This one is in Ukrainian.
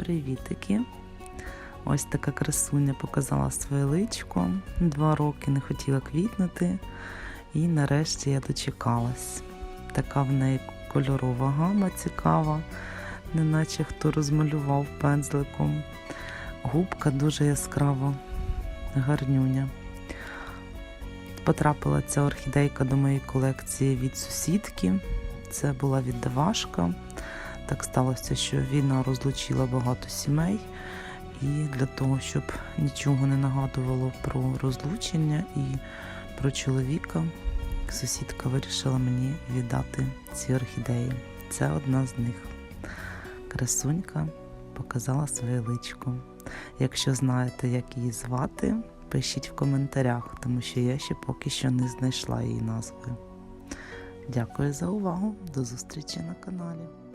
Привітики! Ось така красуня показала своє личко. Два роки не хотіла квітнути, і нарешті я дочекалась. Така в неї кольорова гама цікава, неначе хто розмалював пензликом. Губка дуже яскрава, гарнюня. Потрапила ця орхідейка до моєї колекції від сусідки. Це була віддавашка. Так сталося, що війна розлучила багато сімей, і для того, щоб нічого не нагадувало про розлучення і про чоловіка, сусідка вирішила мені віддати ці орхідеї. Це одна з них. Красунька показала своє личко. Якщо знаєте, як її звати, пишіть в коментарях, тому що я ще поки що не знайшла її назви. Дякую за увагу. До зустрічі на каналі.